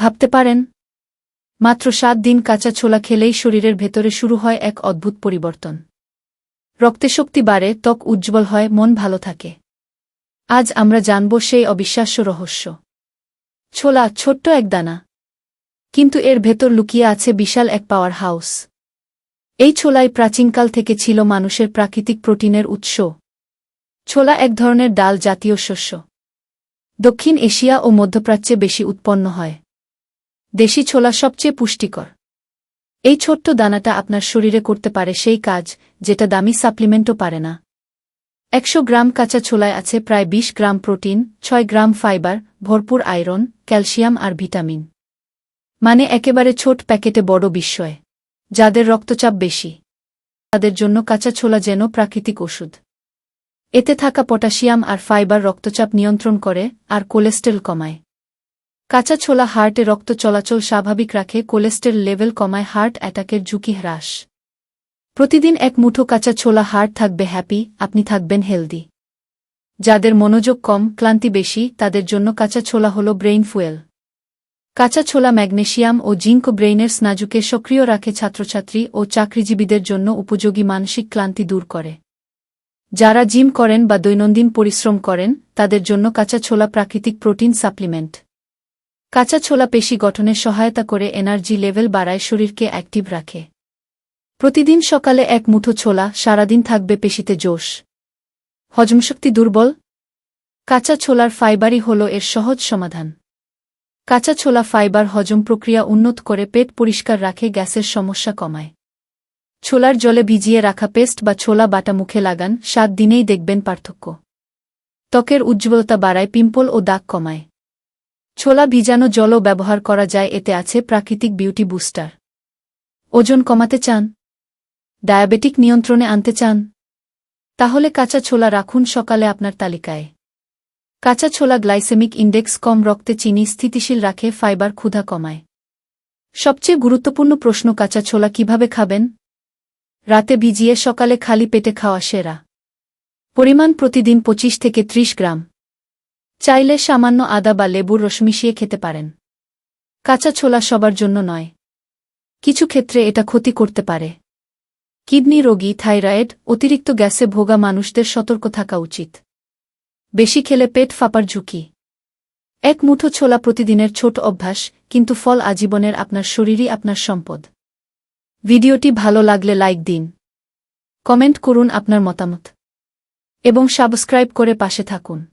ভাবতে পারেন? মাত্র সাত দিন কাঁচা ছোলা খেলেই শরীরের ভেতরে শুরু হয় এক অদ্ভুত পরিবর্তন। রক্তে শক্তি বাড়ে, ত্বক উজ্জ্বল হয়, মন ভালো থাকে। আজ আমরা জানব সেই অবিশ্বাস্য রহস্য। ছোলা ছোট্ট এক দানা। কিন্তু এর ভেতর লুকিয়ে আছে বিশাল এক পাওয়ার হাউস এই ছোলাই প্রাচীনকাল থেকে ছিল মানুষের প্রাকৃতিক প্রোটিনের উৎস। ছোলা এক ধরনের ডাল জাতীয় শস্য। দক্ষিণ এশিয়া ও মধ্যপ্রাচ্যে বেশি উৎপন্ন হয়। দেশি ছোলা সবচেয়ে পুষ্টিকর। এই ছোট্ট দানাটা আপনার শরীরে করতে পারে সেই কাজ, যেটা দামি সাপ্লিমেন্টও পারে না। একশো গ্রাম কাঁচা ছোলায় আছে প্রায় ২০ গ্রাম প্রোটিন, ছয় গ্রাম ফাইবার, ভরপুর আয়রন, ক্যালসিয়াম আর ভিটামিন। মানে একেবারে ছোট প্যাকেটে বড় বিস্ময়। যাদের রক্তচাপ বেশি, তাদের জন্য কাঁচা ছোলা যেন প্রাকৃতিক ওষুধ। এতে থাকা পটাশিয়াম আর ফাইবার রক্তচাপ নিয়ন্ত্রণ করে আর কোলেস্টেরল কমায়। কাঁচা ছোলা হার্টে রক্ত চলাচল স্বাভাবিক রাখে, কোলেস্টেরল লেভেল কমায়, হার্ট অ্যাটাকের ঝুঁকি হ্রাস। প্রতিদিন এক মুঠো কাঁচা ছোলা হার্ট থাকবে হ্যাপি, আপনি থাকবেন হেলদি। যাদের মনোযোগ কম, ক্লান্তি বেশি, তাদের জন্য কাঁচা ছোলা হল ব্রেইন ফুয়েল। কাঁচা ছোলা ম্যাগনেশিয়াম ও জিঙ্ক ব্রেইনের স্নাজুকে সক্রিয় রাখে, ছাত্রছাত্রী ও চাকরিজীবীদের জন্য উপযোগী মানসিক ক্লান্তি দূর করে। যারা জিম করেন বা দৈনন্দিন পরিশ্রম করেন, তাদের জন্য কাঁচা ছোলা প্রাকৃতিক প্রোটিন সাপ্লিমেন্ট। কাঁচা ছোলা পেশি গঠনে সহায়তা করে এনার্জি লেভেল বাড়ায় শরীরকে অ্যাক্টিভ রাখে। প্রতিদিন সকালে এক মুঠো ছোলা, সারাদিন থাকবে পেশিতে জোশ। হজমশক্তি দুর্বল। কাঁচা ছোলার ফাইবারই হল এর সহজ সমাধান। কাঁচা ছোলা ফাইবার হজম প্রক্রিয়া উন্নত করে পেট পরিষ্কার রাখে, গ্যাসের সমস্যা কমায়। ছোলার জলে ভিজিয়ে রাখা পেস্ট বা ছোলা বাটা মুখে লাগান, সাত দিনেই দেখবেন পার্থক্য। ত্বকের উজ্জ্বলতা বাড়ায়, পিম্পল ও দাগ কমায়। ছোলা ভিজানো জলও ব্যবহার করা যায়, এতে আছে প্রাকৃতিক বিউটি বুস্টার। ওজন কমাতে চান? ডায়াবেটিক নিয়ন্ত্রণে আনতে চান? তাহলে কাঁচা ছোলা রাখুন সকালে আপনার তালিকায়। কাঁচা ছোলা গ্লাইসেমিক ইন্ডেক্স কম রক্তে চিনি স্থিতিশীল রাখে, ফাইবার ক্ষুধা কমায়। সবচেয়ে গুরুত্বপূর্ণ প্রশ্ন, কাঁচা ছোলা কীভাবে খাবেন? রাতে ভিজিয়ে সকালে খালি পেটে খাওয়া সেরা। পরিমাণ প্রতিদিন ২৫ থেকে ৩০ গ্রাম। চাইলে সামান্য আদা বা লেবুর রস মিশিয়ে খেতে পারেন। কাঁচা ছোলা সবার জন্য নয়। কিছু ক্ষেত্রে এটা ক্ষতি করতে পারে। কিডনি রোগী, থাইরয়েড, অতিরিক্ত গ্যাসে ভোগা মানুষদের সতর্ক থাকা উচিত। বেশি খেলে পেট ফাঁপার ঝুঁকি। এক মুঠো ছোলা প্রতিদিনের ছোট অভ্যাস, কিন্তু ফল আজীবনের আপনার শরীরই আপনার সম্পদ। ভিডিওটি ভালো লাগলে লাইক দিন। কমেন্ট করুন আপনার মতামত। এবং সাবস্ক্রাইব করে পাশে থাকুন।